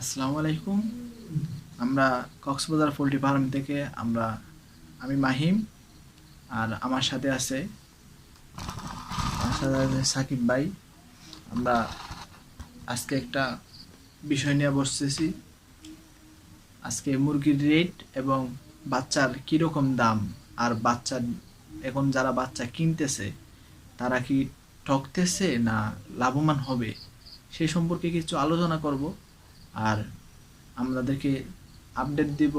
আসসালামু আলাইকুম। আমরা কক্সবাজার পোলট্রি ফার্ম থেকে আমরা, আমি মাহিম আর আমার সাথে আছে সাকিব ভাই। আমরা আজকে একটা বিষয় নিয়ে বসতেছি। আজকে মুরগির রেট এবং বাচ্চার কীরকম দাম আর বাচ্চার এখন যারা বাচ্চা কিনতেছে, তারা কি ঠকতেছে না লাভবান হবে? সেই সম্পর্কে কিছু আলোচনা করব। আর আমাদেরকে আপডেট দিব,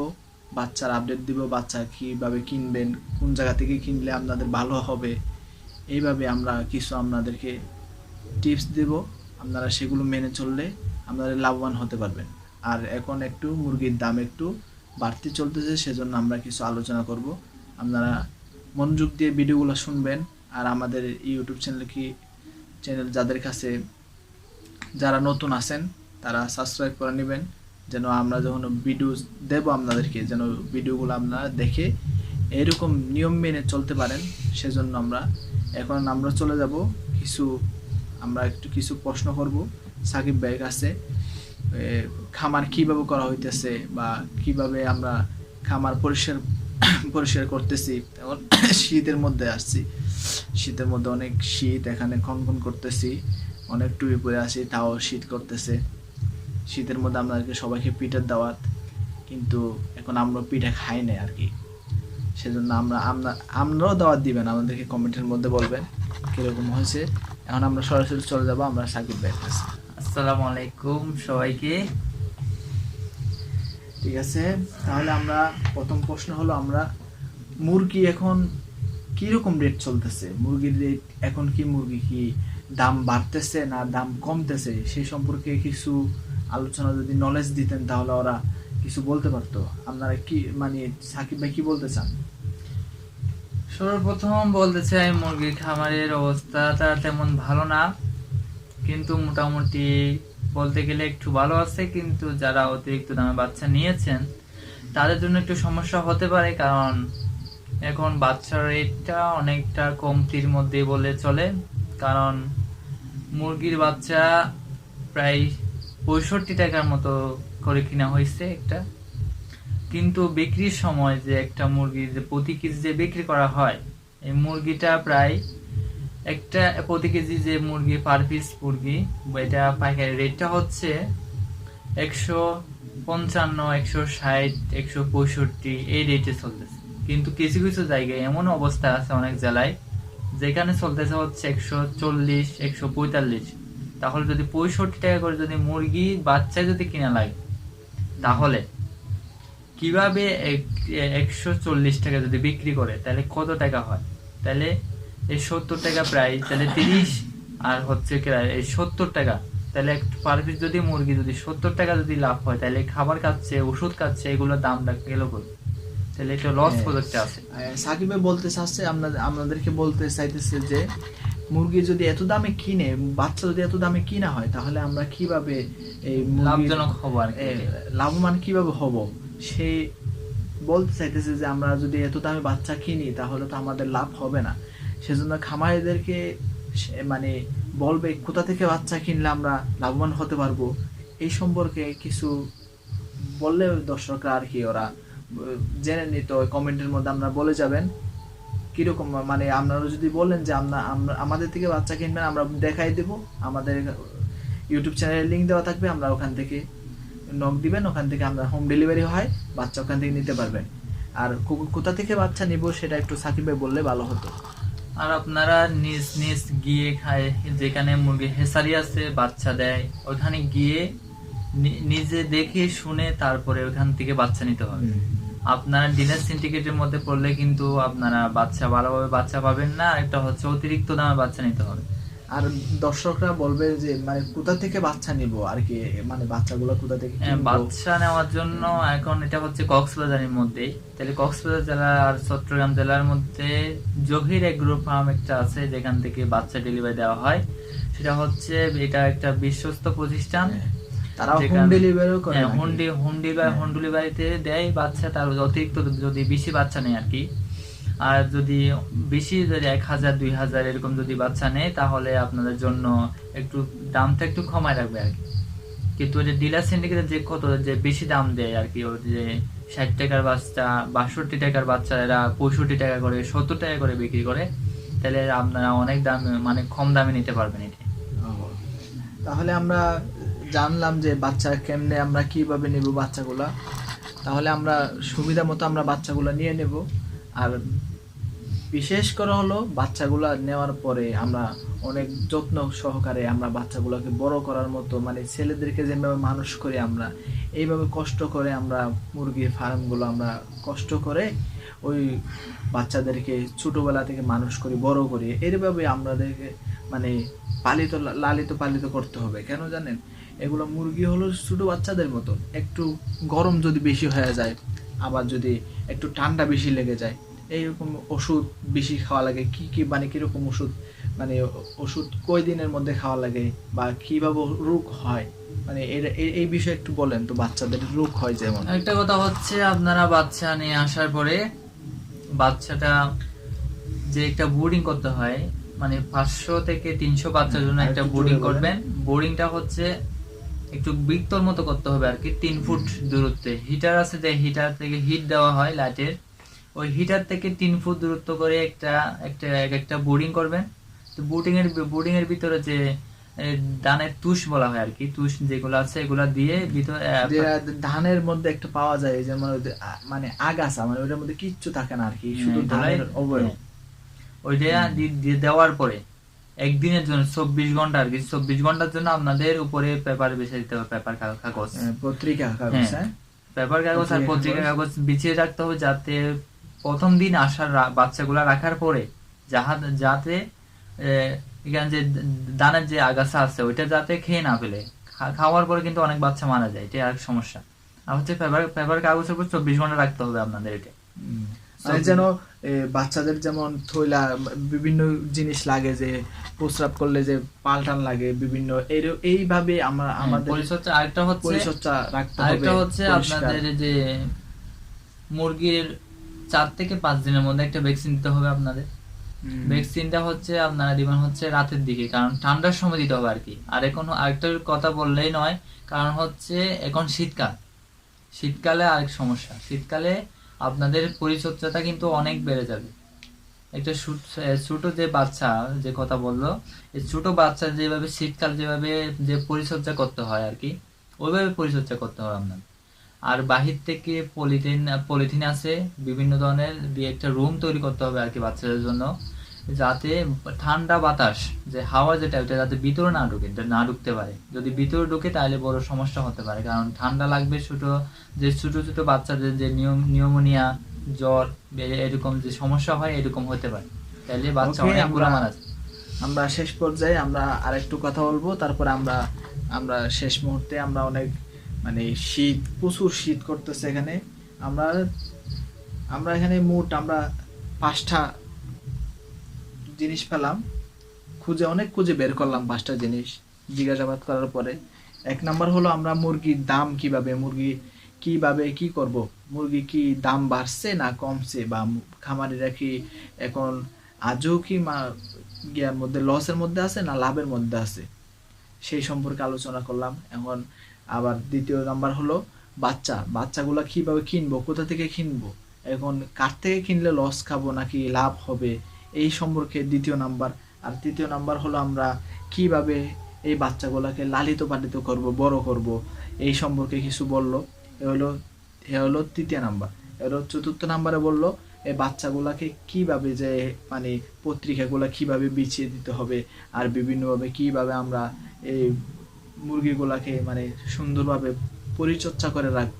বাচ্চার আপডেট দিব, বাচ্চা কীভাবে কিনবেন, কোন জায়গা থেকে কিনলে আপনাদের ভালো হবে, এইভাবে আমরা কিছু আপনাদেরকে টিপস দেব, আপনারা সেগুলো মেনে চললে আপনারা লাভবান হতে পারবেন। আর এখন একটু মুরগির দাম একটু বাড়তি চলতেছে, সেজন্য আমরা কিছু আলোচনা করব। আপনারা মনোযোগ দিয়ে ভিডিওগুলো শুনবেন, আর আমাদের ইউটিউব চ্যানেল কি চ্যানেল যাদের কাছে যারা নতুন আছেন তারা সাবস্ক্রাইব করে নেবেন, যেন আমরা যখন ভিডিও দেব আপনাদেরকে, যেন ভিডিওগুলো আপনারা দেখে এরকম নিয়ম মেনে চলতে পারেন, সেজন্য আমরা এখন আমরা চলে যাব, কিছু আমরা একটু কিছু প্রশ্ন করব। সাকিব ভাইয়ের কাছে খামার কীভাবে করা হইতেছে বা কীভাবে আমরা খামার পরিষ্কার পরিষ্কার করতেছি? এখন শীতের মধ্যে আসছি। শীতের মধ্যে অনেক শীত, এখানে খনখন করতেছি, অনেক টুপি পরে আছি, তাও শীত করতেছে। শীতের মধ্যে আমাদেরকে সবাইকে পিঠার দাওয়াত কিন্তু এখন আমরা পিঠা খাই না আর কি। সেজন্য আমরা আমরা আমরাও দাওয়াত দিবেন আমাদেরকে কমেন্টের মধ্যে বলবেন কীরকম হয়েছে। এখন আমরা সরাসরি চলে যাব আমরা সাকিব ভাইয়ের কাছে। আসসালামু আলাইকুম সবাইকে। ঠিক আছে তাহলে আমরা প্রথম প্রশ্ন হলো আমরা মুরগি এখন কীরকম রেট চলতেছে? মুরগির রেট এখন কি মুরগি কি দাম বাড়তেছে না দাম কমতেছে? সেই সম্পর্কে কিছু আলোচনা যদি নলেজ দিতেন তাহলে ওরা কিছু বলতে পারতো। আপনারা কি মানে সাকিব ভাই কি বলতে চান? সর্বপ্রথম বলতে চাই, মুরগির খামারের অবস্থাটা তেমন ভালো না। কিন্তু মোটামুটি বলতে গেলে একটু ভালো আছে, কিন্তু যারা অতিরিক্ত দামে বাচ্চা নিয়েছেন, তাদের জন্য একটু সমস্যা হতে পারে, কারণ এখন বাচ্চার রেটটা অনেকটা কমতির মধ্যে বলে চলে। কারণ মুরগির বাচ্চা প্রায় পঁয়ষট্টি টাকার মতো করে কিনা হয়েছে একটা। কিন্তু বিক্রির সময় যে একটা মুরগির যে প্রতি কেজি যে বিক্রি করা হয়, এই মুরগিটা প্রায় একটা প্রতি কেজি যে মুরগি পার পিস মুরগি, এটা পাইকারি রেটটা হচ্ছে একশো পঞ্চান্ন, একশো ষাট, একশো পঁয়ষট্টি, এই রেটে চলতেছে। কিন্তু কিছু কিছু জায়গায় এমন অবস্থা আছে অনেক জেলায়, যেখানে চলতেছে হচ্ছে একশো চল্লিশ, একশো পঁয়তাল্লিশ। তাহলে যদি পঁয়ষট্টি টাকা করে যদি মুরগি বাচ্চা যদি কিনা লাগে তাহলে কীভাবে একশো চল্লিশ টাকা যদি বিক্রি করে তাহলে কত টাকা হয়? তাহলে এই সত্তর টাকা প্রায় তাহলে তিরিশ আর হচ্ছে এই সত্তর টাকা। তাহলে পার পিস যদি মুরগি যদি সত্তর টাকা যদি লাভ হয় তাহলে খাবার খাচ্ছে ওষুধ খাচ্ছে এগুলোর দামটা গেল করে তাহলে এটা লস হ্যাঁ। আছে। সাকিবে বলতে চাচ্ছে আপনাদের আপনাদেরকে বলতে চাইতেছে যে মুরগি যদি এত দামে কিনে বাচ্চা যদি এত দামে কিনা হয় তাহলে আমরা কীভাবে এই লাভজনক হব আর লাভবান কীভাবে হব? সে বলতে চাইতেছে যে আমরা যদি এত দামে বাচ্চা কিনি তাহলে তো আমাদের লাভ হবে না। সেজন্য খামারিদেরকে মানে বলবে কোথা থেকে বাচ্চা কিনলে আমরা লাভবান হতে পারব? এই সম্পর্কে কিছু বললে দর্শকরা আর কি ওরা জেনে নিত কমেন্টের মধ্যে আমরা বলে যাবেন। কীরকম মানে আপনারা যদি বলেন যে আমরা আমাদের থেকে বাচ্চা কিনবেন আমরা দেখাই দেব আমাদের ইউটিউব চ্যানেলের লিঙ্ক দেওয়া থাকবে আমরা ওখান থেকে নক দিবেন ওখান থেকে আমরা হোম ডেলিভারি হয় বাচ্চা ওখান থেকে নিতে পারবেন। আর কোথা থেকে বাচ্চা নিব সেটা একটু সাকিব ভাই বললে ভালো হতো। আর আপনারা নিজ নিজ গিয়ে খায় যেখানে মুরগি হেসারি আছে বাচ্চা দেয় ওখানে গিয়ে নিজে দেখে শুনে তারপরে ওখান থেকে বাচ্চা নিতে হবে। আপনারা ডিলার সিন্ডিকেটের মধ্যে পড়লে কিন্তু আপনারা বাচ্চা ভালোভাবে বাচ্চা পাবেন না একটা হচ্ছে অতিরিক্ত দামে বাচ্চা নিতে হবে। আর দর্শকরা বলবে যে মানে কোথা থেকে বাচ্চা নিব? আর কি মানে বাচ্চাগুলো কোথা থেকে হ্যাঁ, বাচ্চা নেওয়ার জন্য এখন এটা হচ্ছে কক্সবাজারের মধ্যেই। তাহলে কক্সবাজার জেলা আর চট্টগ্রাম জেলার মধ্যে জহির এগ্রো ফার্ম একটা আছে যেখান থেকে বাচ্চা ডেলিভারি দেওয়া হয়। সেটা হচ্ছে এটা একটা বিশ্বস্ত প্রতিষ্ঠান। তারাও হোম ডেলিভারিও করে হ্যাঁ, নাকি? হোম ডে- হোম ডেলিভারি হ্যাঁ। হোম ডেলিভারিতে দেয় বাচ্চা তার অতিরিক্ত যদি বেশি বাচ্চা নেয় আর কি আর যদি বেশি যদি এক হাজার দুই হাজার এরকম যদি বাচ্চা নেয় তাহলে আপনাদের জন্য একটু দামটা একটু কমায় রাখবে আর কি কিন্তু যে ডিলার যে কত যে বেশি দাম দেয় আর কি ওই যে ষাট টাকার বাচ্চা বাষট্টি টাকার বাচ্চা এরা পঁয়ষট্টি টাকা করে সত্তর টাকা করে বিক্রি করে তাহলে আপনারা অনেক দাম মানে কম দামে নিতে পারবেন এটা তাহলে আমরা জানলাম যে বাচ্চা কেমনে আমরা কীভাবে নেব বাচ্চাগুলা। তাহলে আমরা সুবিধা মতো আমরা বাচ্চাগুলো নিয়ে নেব। আর বিশেষ করে হলো বাচ্চাগুলা নেওয়ার পরে আমরা অনেক যত্ন সহকারে আমরা বাচ্চাগুলোকে বড় করার মতো মানে ছেলেদেরকে যেভাবে মানুষ করি আমরা, এইভাবে কষ্ট করে আমরা মুরগির ফার্মগুলো আমরা কষ্ট করে ওই বাচ্চাদেরকে ছোটবেলা থেকে মানুষ করি, বড় করি এইভাবে আমাদেরকে মানে পালিত লালিত পালিত করতে হবে। কেন জানেন? এগুলো মুরগি হলো ছোট বাচ্চাদের মতো একটু গরম যদি বেশি হয়ে যায়, আবার যদি একটু ঠান্ডা বেশি লেগে যায়, এইরকম ওষুধ বেশি খাওয়া লাগে। কি কি মানে কীরকম ওষুধ? মানে ওষুধ কয় দিনের মধ্যে খাওয়া লাগে বা কীভাবে রোগ হয়? মানে এই বিষয়ে একটু বলেন তো, বাচ্চাদের রোগ হয় যেমন। একটা কথা হচ্ছে, আপনারা বাচ্চা নিয়ে আসার পরে বাচ্চাটা যে একটা বোর্ডিং করতে হয় মানে পাঁচশো থেকে তিনশো বাচ্চার জন্য একটা বোর্ডিং করবেন। বোর্ডিংটা হচ্ছে একটু বৃত্তর মতো করতে হবে আর কি তিন ফুট দূরত্বে। হিটার আছে যে হিটার থেকে হিট দেওয়া হয় লাইটের ওই হিটার থেকে তিন ফুট দূরত্ব করে একটা একটা এক একটা বোর্ডিং করবেন। তো বোর্ডিং এর বোর্ডিং এর ভিতরে যে ধানের তুষ বলা হয় আর কি তুষ যেগুলো আছে এগুলা দিয়ে ভিতরে ধানের মধ্যে একটা পাওয়া যায় যেমন যে, মানে আগাছা মানে ওটার মধ্যে কিচ্ছু থাকে না আর কি শুধু হ্যাঁ, ধানের- অবয়ব ওইটা দেওয়ার পরে একদিনের জন্য চব্বিশ চব্বিশ ঘণ্টার জন্য আপনাদের উপরে পেপার বিছিয়ে দিতে হবে পেপার কাগজ। হ্যাঁ, পত্রিকা কাগজ হ্যাঁ। হ্যাঁ? পেপার কাগজ আর পত্রিকা কাগজ। বিছিয়ে রাখতে হবে যাতে প্রথম দিন আসার বাচ্চাগুলা রাখার পরে যাহা যাতে এখানে যে দানের যে আগাছা আছে ওইটা যাতে খেয়ে না ফেলে। খাওয়ার পরে কিন্তু অনেক বাচ্চা মারা যায় এটা আর সমস্যা। আর হচ্ছে পেপার পেপার কাগজের উপর চব্বিশ ঘণ্টা রাখতে হবে আপনাদের এটা। যেন বাচ্চাদের যেমন থইলা বিভিন্ন জিনিস লাগে যে প্রস্রাব করলে যে পাল্টান লাগে বিভিন্ন এইভাবে আমরা আমাদের পরিচর্যা আরেকটা হচ্ছে পরিচর্যা রাখতে হবে আরেকটা হচ্ছে আপনাদের যে মুরগির চার থেকে পাঁচ দিনের মধ্যে একটা ভ্যাকসিন দিতে হবে আপনাদের। ভ্যাকসিনটা হচ্ছে আপনারা দিবেন হচ্ছে রাতের দিকে কারণ ঠান্ডার সময় দিতে হবে আর কি আর এখন আরেকটা কথা বললেই নয় কারণ হচ্ছে এখন শীতকাল। শীতকালে আরেক সমস্যা শীতকালে আপনাদের পরিচর্যাটা কিন্তু অনেক বেড়ে যাবে। একটা ছুট- যে বাচ্চা যে কথা বলল এই ছোট বাচ্চা যেভাবে শীতকাল যেভাবে যে পরিচর্যা করতে হয় আর কি, ওইভাবে পরিচর্যা করতে হবে আপনার। আর বাহির থেকে পলিথিন পলিথিন আছে বিভিন্ন ধরনের একটা রুম তৈরি করতে হবে আর কি বাচ্চাদের জন্য। যাতে ঠান্ডা বাতাস যে হাওয়া যেটা ওটা যাতে ভিতরে না ঢুকে না ঢুকতে পারে। যদি ভিতরে ঢুকে তাহলে বড় সমস্যা হতে পারে। কারণ ঠান্ডা লাগবে ছোট যে ছোট ছোট বাচ্চাদের যে নিয়ম নিউমোনিয়া জ্বর এরকম যে সমস্যা হয় এরকম হতে পারে। তাহলে বাচ্চা অনেকগুলো আমরা- মারা যায়। আমরা শেষ পর্যায়ে আমরা আরেকটু কথা বলব। তারপর আমরা আমরা শেষ মুহূর্তে আমরা অনেক মানে শীত প্রচুর শীত করতেছে এখানে। আমরা আমরা এখানে মোট আমরা পাঁচটা জিনিস পেলাম খুঁজে অনেক খুঁজে বের করলাম পাঁচটা জিনিস জিজ্ঞাসাবাদ করার পরে। এক নাম্বার হলো আমরা মুরগির দাম কীভাবে, মুরগি কীভাবে কি করব? মুরগি কি দাম বাড়ছে না কমছে? বা খামারিরা কি এখন আজও কি মা গিয়ার মধ্যে লসের মধ্যে আছে না লাভের মধ্যে আছে? সেই সম্পর্কে আলোচনা করলাম। এখন আবার দ্বিতীয় নাম্বার হলো বাচ্চা। বাচ্চাগুলো কীভাবে কিনবো? কোথা থেকে কিনবো? এখন কার থেকে কিনলে লস খাব নাকি লাভ হবে? এই সম্পর্কে দ্বিতীয় নাম্বার। আর তৃতীয় নাম্বার হলো আমরা কীভাবে এই বাচ্চাগুলোকে লালিত পালিত করব, বড় করব, এই সম্পর্কে কিছু বলল। এ হলো এ হলো তৃতীয় নাম্বার। এর চতুর্থ নাম্বারে বলল, এই বাচ্চাগুলাকে কীভাবে যে মানে পত্রিকাগুলো কীভাবে বিছিয়ে দিতে হবে আর বিভিন্নভাবে কীভাবে আমরা এই মুরগিগুলাকে মানে সুন্দরভাবে পরিচর্যা করে রাখব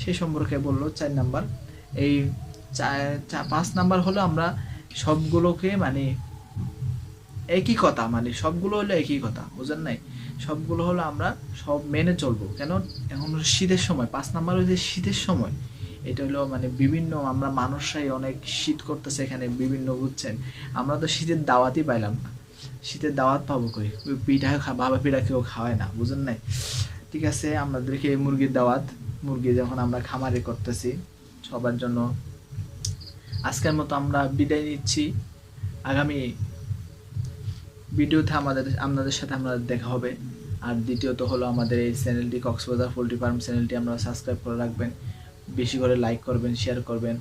সেই সম্পর্কে বলল চার নাম্বার। এই পাঁচ নাম্বার হলো আমরা সবগুলোকে মানে একই কথা মানে সবগুলো হলো একই কথা, বুঝেন নাই? সবগুলো হলো আমরা সব মেনে চলবো। কেন? এখন শীতের সময়, পাঁচ নাম্বার হচ্ছে শীতের সময়। এটা হলো মানে বিভিন্ন আমরা মানুষরাই অনেক শীত করতেছে এখানে, বিভিন্ন বুঝছেন? আমরা তো শীতের দাওয়াতই পাইলাম না। শীতের দাওয়াত পাবো কই? পিঠা খা- বাবা পিঠা কেউ খাওয়ায় না, বুঝেন নাই? ঠিক আছে, আমাদেরকে মুরগির দাওয়াত। মুরগি যখন আমরা খামারে করতেছি, সবার জন্য আজকের মতো আমরা বিদায় নিচ্ছি। আগামী ভিডিওতে আমাদের, আপনাদের সাথে আমরা দেখা হবে। আর দ্বিতীয়ত হলো আমাদের এই চ্যানেলটি কক্সবাজার পোলট্রি ফার্ম চ্যানেলটি আমরা সাবস্ক্রাইব করে রাখবেন। বেশি করে লাইক করবেন, শেয়ার করবেন।